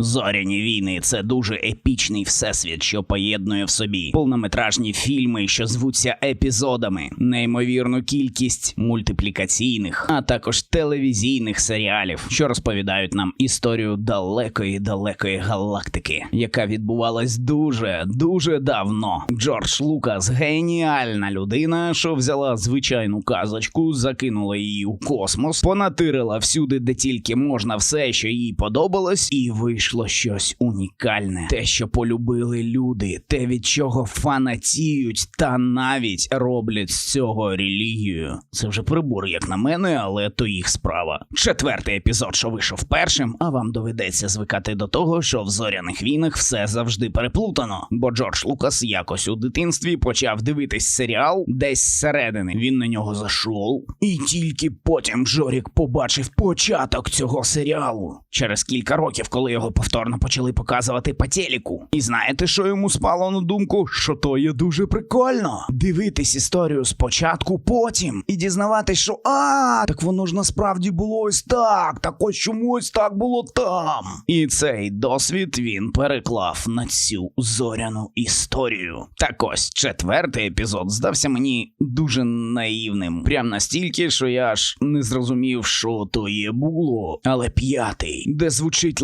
Зоряні війни це дуже епічний всесвіт, що поєднує в собі повнометражні фільми, що звуться епізодами, неймовірну кількість мультиплікаційних, а також телевізійних серіалів, що розповідають нам історію далекої далекої галактики, яка відбувалась дуже дуже давно. Джордж Лукас геніальна людина, що взяла звичайну казочку, закинула її у космос, понатирила всюди, де тільки можна, все, що їй подобалось, і вийшло щось унікальне. Те, що полюбили люди, те, від чого фанатіють, та навіть роблять з цього релігію. Це вже прибор, як на мене, але то їх справа. Четвертий епізод, що вийшов першим, а вам доведеться звикати до того, що в зоряних війнах все завжди переплутано. Бо Джордж Лукас якось у дитинстві почав дивитись серіал десь зсередини. Він на нього зайшов, і тільки потім Джорік побачив початок цього серіалу через кілька років, коли його повторно почали показувати по телеку. І знаєте, що йому спало на думку? Що то є дуже прикольно дивитись історію спочатку, потім і дізнаватись, що а так воно ж насправді було ось так, так ось чомусь так було там. І цей досвід він переклав на цю зоряну історію. Так ось четвертий епізод здався мені дуже наївним. Прям настільки, що я аж не зрозумів, що то є було. Але п'ятий, де звучить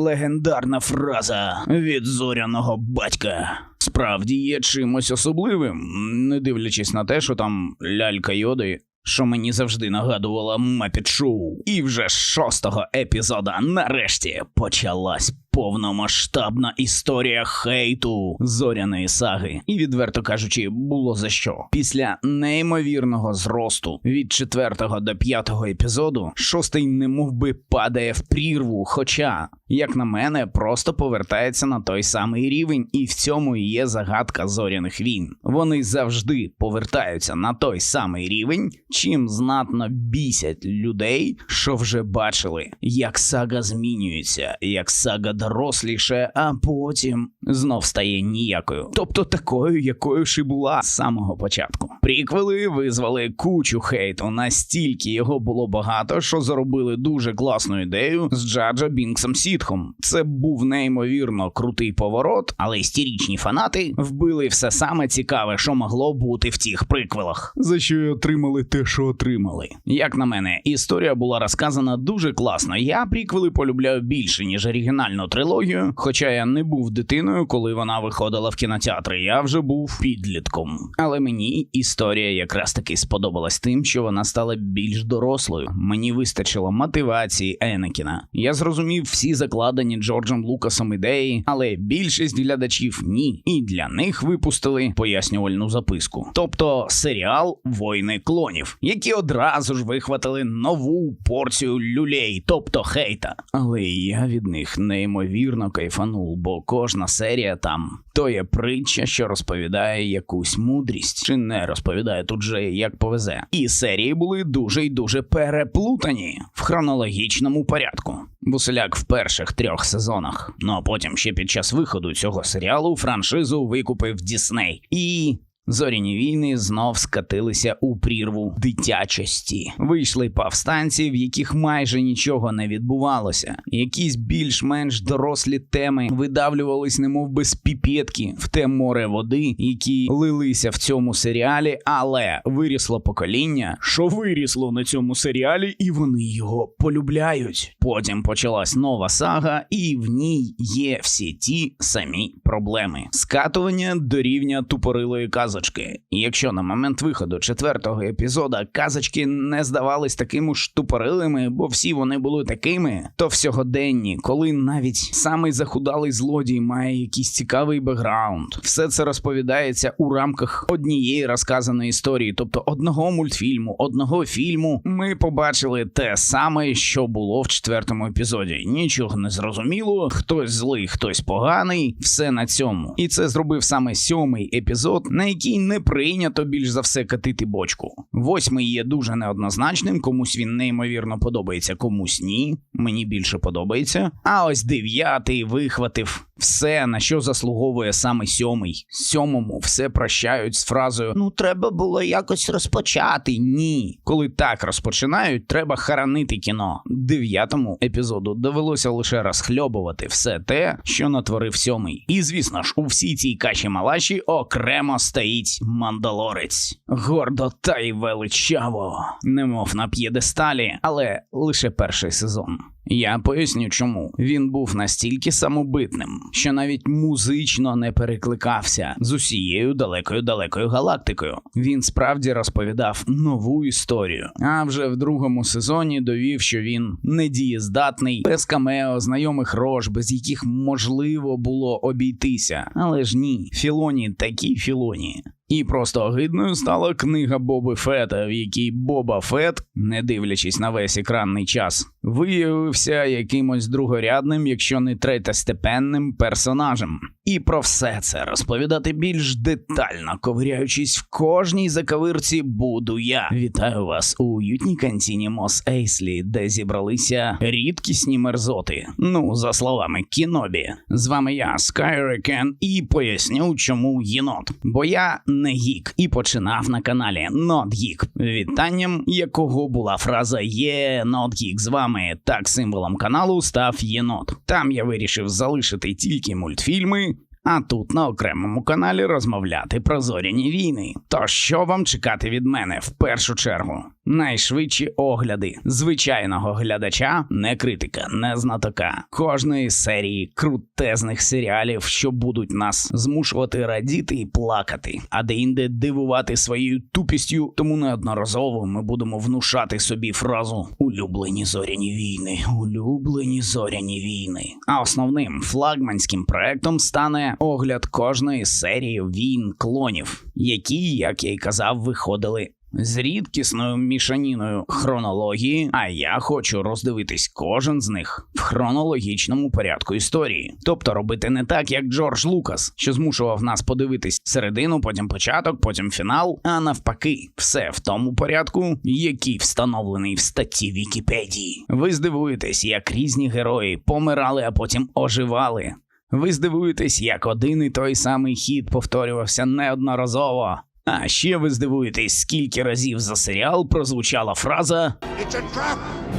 легендарна фраза від зоряного батька. Справді є чимось особливим, не дивлячись на те, що там лялька йоди. Що мені завжди нагадувала Мапіт Шоу. І вже шостого епізода нарешті почалась повномасштабна історія хейту зоряної саги. І відверто кажучи, було за що. Після неймовірного зросту від четвертого до п'ятого епізоду, шостий немов би падає в прірву. Хоча, як на мене, просто повертається на той самий рівень, і в цьому є загадка зоряних війн. Вони завжди повертаються на той самий рівень, чим знатно бісять людей, що вже бачили, як сага змінюється, як сага доросліше, а потім знов стає ніякою. Тобто такою, якою ж і була з самого початку. Приквели визвали кучу хейту, настільки його було багато, що заробили дуже класну ідею з Джаджа Бінксом Сітхом. Це був неймовірно крутий поворот, але істерічні фанати вбили все саме цікаве, що могло бути в тих приквелах. За що й отримали те, що отримали. Як на мене, історія була розказана дуже класно. Я приквели полюбляю більше, ніж оригінальну трилогію. Хоча я не був дитиною, коли вона виходила в кінотеатри. Я вже був підлітком. Але мені історія якраз таки сподобалась тим, що вона стала більш дорослою. Мені вистачило мотивації Енекіна. Я зрозумів всі закладені Джорджем Лукасом ідеї, але більшість глядачів ні. І для них випустили пояснювальну записку. Тобто серіал Войни клонів, які одразу ж вихватили нову порцію люлей, тобто хейта. Але я від них неймовірно кайфанув, бо кожна серія там то є притча, що розповідає якусь мудрість, чи не розповідає тут же як повезе. І серії були дуже й дуже переплутані в хронологічному порядку. Буселяк в перших трьох сезонах. Ну а потім ще під час виходу цього серіалу франшизу викупив Дісней. І Зоряні війни знов скатилися у прірву дитячості. Вийшли повстанці, в яких майже нічого не відбувалося. Якісь більш-менш дорослі теми видавлювались, немов би з піпетки в те море води, які лилися в цьому серіалі, але вирісло покоління, що вирісло на цьому серіалі, і вони його полюбляють. Потім почалась нова сага, і в ній є всі ті самі проблеми: скатування до рівня тупорилої казки казочки. Якщо на момент виходу четвертого епізода казочки не здавались такими ж тупорилими, бо всі вони були такими, то в сьогоденні, коли навіть самий захудалий злодій має якийсь цікавий бекграунд, все це розповідається у рамках однієї розказаної історії, тобто одного мультфільму, одного фільму, ми побачили те саме, що було в четвертому епізоді. Нічого не зрозуміло, хтось злий, хтось поганий, все на цьому. І це зробив саме сьомий епізод, на який якій не прийнято більш за все катити бочку. Восьмий є дуже неоднозначним, комусь він неймовірно подобається, комусь ні. Мені більше подобається. А ось дев'ятий вихватив Все, на що заслуговує саме сьомий. Сьомому все прощають з фразою Ну, треба було якось розпочати. Ні. Коли так розпочинають, треба харанити кіно. Дев'ятому епізоду довелося лише розхльобувати все те, що натворив сьомий. І звісно ж, у всій цій каші малаші окремо стоїть мандалорець. Гордо та й величаво, немов на п'єдесталі, але лише перший сезон. Я поясню, чому він був настільки самобитним, що навіть музично не перекликався з усією далекою далекою галактикою. Він справді розповідав нову історію. А вже в другому сезоні довів, що він недієздатний, без камео, знайомих рож, без яких можливо було обійтися. Але ж ні, Філоні такі Філоні. І просто огидною стала книга Боби Фета, в якій Боба Фет, не дивлячись на весь екранний час, виявився якимось другорядним, якщо не третестепенним персонажем. І про все це розповідати більш детально, ковиряючись в кожній закавирці, буду я. Вітаю вас у уютній кантіні Мос Ейслі, де зібралися рідкісні мерзоти. Ну, за словами Кінобі. З вами я, Скайрекен, і поясню, чому єнот. Бо я не гік і починав на каналі Not Geek, вітанням якого була фраза Є Not Geek з вами. Так символом каналу став єнот. Там я вирішив залишити тільки мультфільми. А тут на окремому каналі розмовляти про зоряні війни. То що вам чекати від мене в першу чергу? Найшвидші огляди звичайного глядача, не критика, не знатока. Кожної серії крутезних серіалів, що будуть нас змушувати радіти і плакати, а де-інде дивувати своєю тупістю. Тому неодноразово ми будемо внушати собі фразу Улюблені зоряні війни, улюблені зоряні війни. А основним флагманським проектом стане огляд кожної серії війн клонів, які, як я й казав, виходили з рідкісною мішаніною хронології, а я хочу роздивитись кожен з них в хронологічному порядку історії. Тобто робити не так, як Джордж Лукас, що змушував нас подивитись середину, потім початок, потім фінал, а навпаки, все в тому порядку, який встановлений в статті Вікіпедії. Ви здивуєтесь, як різні герої помирали, а потім оживали. Ви здивуєтесь, як один і той самий хід повторювався неодноразово. А ще ви здивуєтесь, скільки разів за серіал прозвучала фраза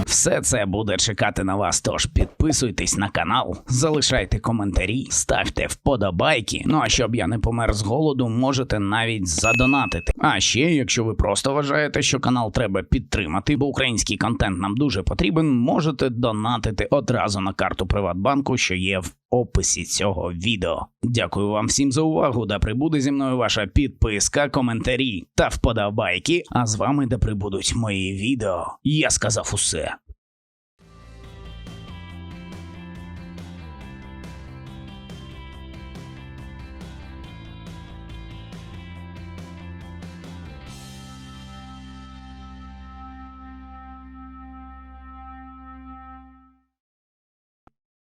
Все це буде чекати на вас. Тож підписуйтесь на канал, залишайте коментарі, ставте вподобайки. Ну а щоб я не помер з голоду, можете навіть задонатити. А ще, якщо ви просто вважаєте, що канал треба підтримати, бо український контент нам дуже потрібен, можете донатити одразу на карту Приватбанку, що є в описі цього відео. Дякую вам всім за увагу. Да прибуде зі мною ваша підписка, коментарі та вподобайки. А з вами да прибудуть мої відео. Я сказав усе.